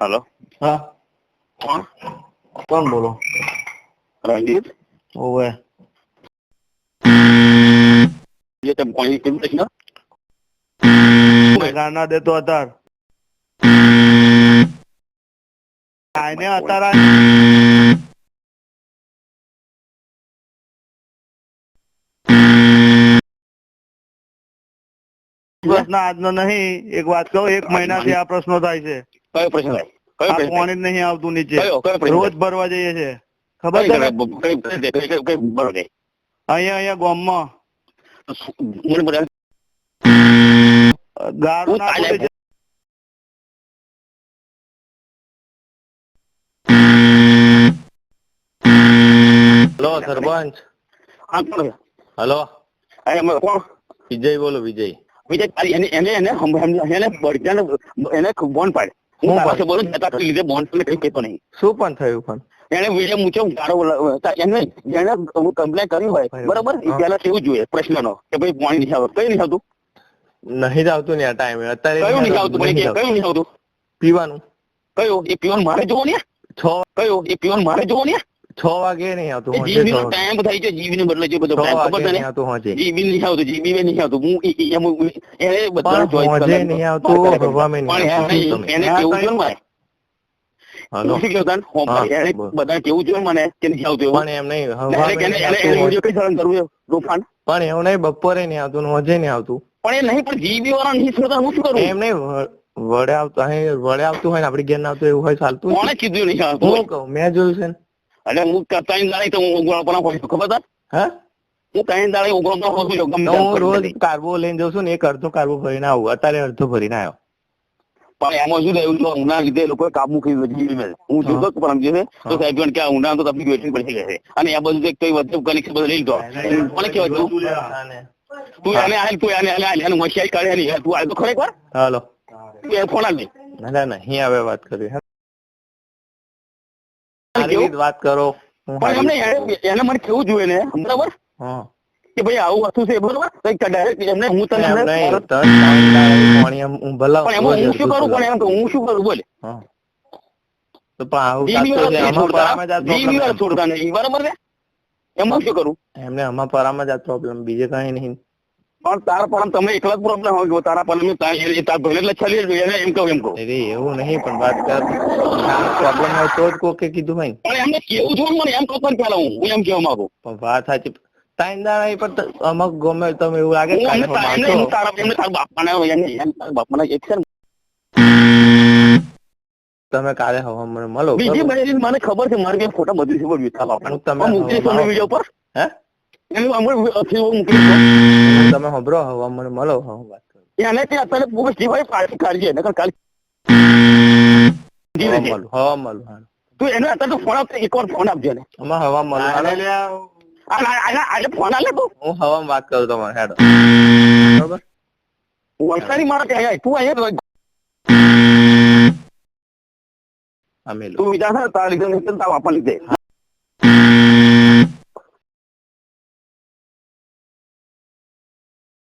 હાલો હા. કોણ કોણ બોલો? રણજીત? ઓવે. જે તમે પાણી પીવું છે ને ગાના દેતો અતાર. આને અતાર પ્રશ્ન આજનો નહીં. એક વાત કહું એક મહિનાથી આ પ્રશ્નો થાય છે. કયો પ્રશ્ન થાય? કયો આ પ્રશ્ન પાણી જ નહીં આવતું નીચે. રોજ ભરવા જઈએ છે ખબર છે. અહીંયા અહીંયા ગામમાં. બધા ના હલો સરપંચ. આ કોણ? હલો. કોણ? વિજય બોલો વિજય. વિજય એને એને એને એને બળજાને એને બોન પાડ હું પાસે બોલું છતાં તું લીધે બોન ને કઈ કહેતો નહીં. શું પણ થયું પણ? એને વિજય મૂછો ગાળો એને જેને કમ્પ્લેન કરી હોય બરોબર. પહેલા કેવું જોઈએ પ્રશ્નનો કે ભાઈ પાણી નહીં આવતું. કઈ નહીં આવતું? નહીં જ આવતું ને આ ટાઈમે અત્યારે કયું નહીં આવતું મને નહીં આવતું. કયું નહીં આવતું? પીવાનું. કયું? એ પીવાનું મારે જોવો ને? છ કયું? એ પીવાનું મારે જોવો ને? છ વાગે નહીં આવતું જીબી નો ટાઈમ થાય છે જીબી ને બદલે છે બધો ટાઈમ ખબર તને? આવતું હોજે. જીબી નહીં આવતું જીબી નહીં આવતું. હું એમ એને બધા પણ ચોઈસ હોજે નહીં આવતું હવામાં નહીં પણ એને કેવું કઈ મારે? કેવું મને? કે નહીં આવતું પણ એમ નહીં નહીં પણ એવું નહીં બપોરે નહીં આવતું હોજે નહીં આવતું. પણ એ નહીં પણ જીબી વાળા નહીં છોડતા હું શું કરું? એમ નહીં વડે આવતું અહીં વડે આવતું હોય ને આપડી ઘેર ના આવતું એવું હોય ચાલતું કોણે કીધું નહીં આવતું? મેં જોયું છે ને. એટલે હું ત્રણ દાડે તો હું ઓગણો પણ હોય ખબર છે? હા? હું ત્રણ દાડે ઓગણો પણ હોઉં છું ગમે હું રોજ કાર્બો લઈને જઉં છું ને એક અડધો કાર્બો ભરીને આવું અત્યારે અડધો ભરીને આવ્યો પણ એમાં શું થયું છે ઉના લીધે લોકો કાબુ કરી વધી હું જોઉં જોતો પણ સમજે છે તો સાહેબ કહે કે આ ઉના તો તકલીફ વેઠવી પડી શકે છે અને આ બધું એક તો વચ્ચે કનેક્શન બધું લઈ લીધો. કોને કહેવાય તું? તું આને આલ તું આને આલ એને હોશિયારી કાઢે નહીં. તું આલ તો ખરેખર હાલો. તું એ ફોન આલ દે ના ના નહીં હવે વાત કરી. વાત કરો. પણ એમને એને- મને કેવું જોઈએ ને બરાબર? કે ભાઈ આવું વસ્તુ છે બરોબર? કંઈક ડાયરેક્ટ એમને હું તને હું પણ હું શું કરું? પણ એમ હું શું કરું? બોલે. તો પણ આવું. છોડતા નહીં બરાબર ને? એમાં શું કરું? એમને આમાં પરામાં જ પ્રોબ્લેમ બીજે કઈ નહીં. પણ તારા પણ તમે એકલા જ પ્રોબ્લેમ હોય કે તારા પણ તારા ભલે એટલે જોઈએ એને એમ કહું એમ કહું. અરે એવું નહીં પણ વાત કર. પ્રોબ્લેમ હોય તો જ કોકે કીધું ભાઈ પણ એમને કેવું છું મને? એમ કહું પણ પેલા હું હું એમ કહેવા માંગુ. પણ વાત સાચી. તાઈન દાડા પણ ત- અમુક ગમે તમે એવું લાગે હું તારા એમને તારા બાપાને એમ તારા બાપાને એક છે તમે કાલે હવા મને મળો બીજી મને ખબર છે મારે કે ફોટા બધું છે પણ તારા આપણે તમે પણ વીડિયો પર હે? તમે સાંભળો હવે મને મળો હું વાત કરું. એને તે અત્યારે બહુ જીવાય પાછી કાઢજે નકર કાલ જીવે હવા છે. મળું હવા હા. તું એને અત્યારે તો ફોન આપતો એક વાર ફોન આપજો ને અમે હવા મળો આજે ફોન આલે તું. હું હવામાં વાત કરું તમારે હેડો. બરોબર? વલસાડી મારા ત્યાં તું અહીંયા અમે તું વિચાર તારા લીધે તારા બાપા લીધે.